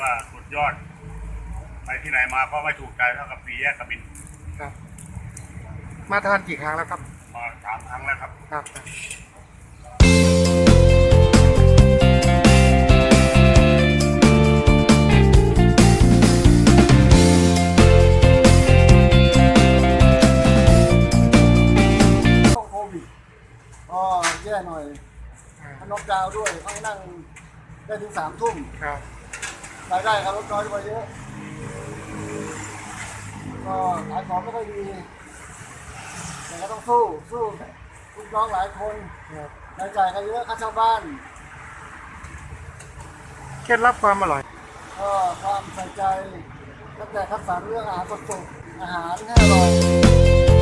ว่าสุดยอด ไปที่ไหนมาก็ไม่ถูกใจเท่ากับปีแยกกระบินครับ มาทานกี่ครั้งแล้วครับ มาสามครั้งแล้วครับครับช่วงโควิดก็แย่หน่อยมันน็อกดาวน์ด้วยต้องนั่งได้ถึงสามทุ่ม ครับ รายได้ครับลดน้อยลงไปเยอะก็ขายของไม่ค่อยดีแต่ก็ต้องสู้สู้ลูกน้องหลายคนครับรายจ่ายก็เยอะค่าเช่าบ้านเคล็ดลับความอร่อย ก็ความใส่ใจตั้งแต่คัดสรรเรื่องอาหารสดๆอาหารให้อร่อย